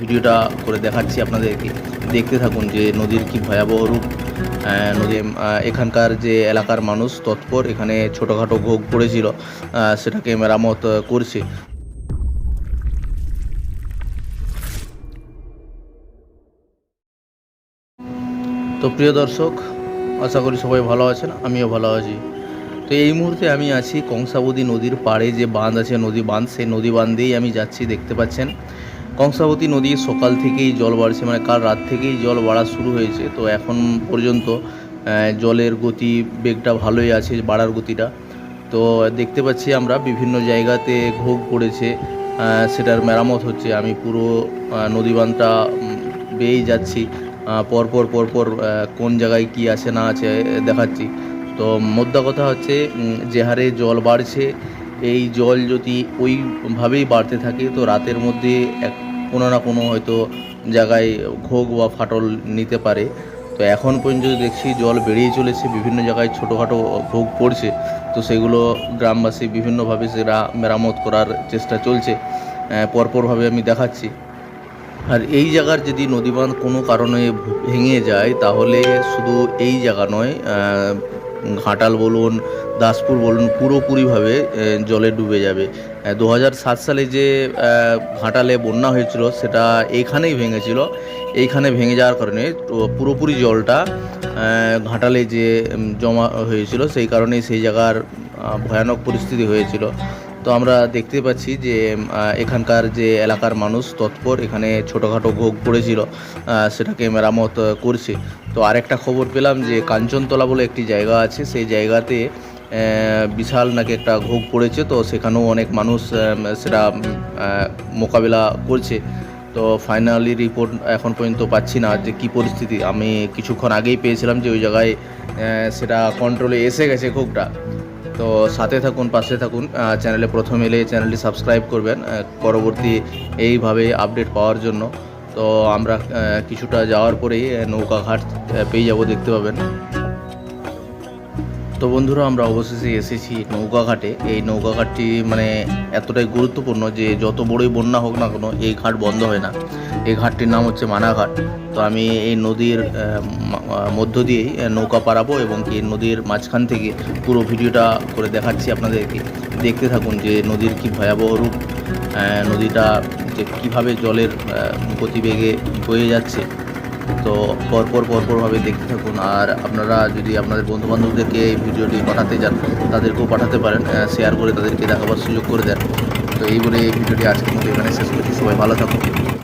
ভিডিওটা করে দেখাচ্ছি আপনাদেরকে। দেখতে থাকুন যে নদীর কি ভয়াবহ রূপ নদী এখানকার যে এলাকার মানুষ তৎপর এখানে ছোটোখাটো ভোগ পড়েছিল সেটাকে মেরামত করছে। তো প্রিয় দর্শক, আশা করি সবাই ভালো আছেন, আমিও ভালো আছি। তো এই মুহূর্তে আমি আছি কংসাবতী নদীর পাড়ে যে বাঁধ আছে, নদী বাঁধ, সেই নদী বাঁধ দিয়েই আমি যাচ্ছি, দেখতে পাচ্ছেন। কংসাবতী নদী সকাল থেকেই জল বাড়ছে মানে কাল রাত থেকেই জল বাড়া শুরু হয়েছে। তো এখন পর্যন্ত জলের গতি বেগটা ভালোই আছে বাড়ার গতিটা। তো দেখতে পাচ্ছি আমরা বিভিন্ন জায়গাতে ঘোগ পড়েছে সেটার মেরামত হচ্ছে। আমি পুরো আহ, নদী বাঁধটা বেয়েই যাচ্ছি। পরপর পরপর কোন জায়গায় কি আছে না আছে দেখাচ্ছি। তো মোদ্দা কথা হচ্ছে যে হারে জল বাড়ছে এই জল যদি ওইভাবেই বাড়তে থাকে তো রাতের মধ্যে এক কোনো না কোনো হয়তো জায়গায় ঘোগ বা ফাটল নিতে পারে। তো এখন পর্যন্ত দেখছি জল বেড়েই চলেছে, বিভিন্ন জায়গায় ছোটোখাটো ভোগ পড়ছে, তো সেগুলো গ্রামবাসী বিভিন্নভাবে সেটা মেরামত করার চেষ্টা চলছে। পরপরভাবে আমি দেখাচ্ছি। আর এই জায়গার যদি নদী বাঁধ কোনো কারণে ভেঙে যায়, তাহলে শুধু এই জায়গা নয় ঘাটাল বলুন, দাসপুর বলুন, পুরোপুরিভাবে জলে ডুবে যাবে। দু সালে যে ঘাটালে বন্যা হয়েছিল, সেটা এইখানেই ভেঙেছিল। এইখানে ভেঙে যাওয়ার কারণে পুরোপুরি জলটা ঘাটালে যে জমা হয়েছিল, সেই কারণেই সেই জায়গার ভয়ানক পরিস্থিতি হয়েছিল। তো আমরা দেখতে পাচ্ছি যে এখানকার যে এলাকার মানুষ তৎপর এখানে ছোটোখাটো ভোগ পড়েছিল সেটাকে মেরামত করছে। তো আরেকটা খবর পেলাম যে কাঞ্চনতলা বলে একটি জায়গা আছে, সেই জায়গাতে বিশাল নাকি একটা ঘোগ পড়েছে, তো সেখানেও অনেক মানুষ সেটা মোকাবিলা করছে। তো ফাইনালি রিপোর্ট এখন পর্যন্ত পাচ্ছি না যে কী পরিস্থিতি। আমি কিছুক্ষণ আগেই পেয়েছিলাম যে ওই জায়গায় সেটা কন্ট্রোলে এসে গেছে ঘোগটা। তো সাথে থাকুন, পাশে থাকুন চ্যানেলে প্রথম এলে চ্যানেলটি সাবস্ক্রাইব করবেন পরবর্তী এইভাবে আপডেট পাওয়ার জন্য। তো আমরা কিছুটা যাওয়ার পরেই আহ, নৌকাঘাট পেয়ে যাব দেখতে পাবেন। তো বন্ধুরা আমরা অবশেষে এসেছি নৌকাঘাটে এই নৌকাঘাটটি মানে এতটাই গুরুত্বপূর্ণ যে যত বড়ই বন্যা হোক না কোনো এই ঘাট বন্ধ হয় না। এই ঘাটটির নাম হচ্ছে মানাঘাট তো আমি এই নদীর মধ্য দিয়েই নৌকা পারাবো এবং কি নদীর মাঝখান থেকে পুরো ভিডিওটা করে দেখাচ্ছি আপনাদেরকে। দেখতে থাকুন যে নদীর কি ভয়াবহ রূপ। নদীটা যে কীভাবে জলের গতিবেগে বয়ে যাচ্ছে। তো পরপর পরপরভাবে দেখতে থাকুন। আর আপনারা যদি আপনাদের বন্ধুবান্ধবদেরকে এই ভিডিওটি পাঠাতে চান, তাদেরকেও পাঠাতে পারেন শেয়ার করে তাদেরকে দেখাবার সুযোগ করে দেন। তো এই বলে এই ভিডিওটি আজকের মতো এখানে শেষ করছি। সবাই ভালো থাকুন।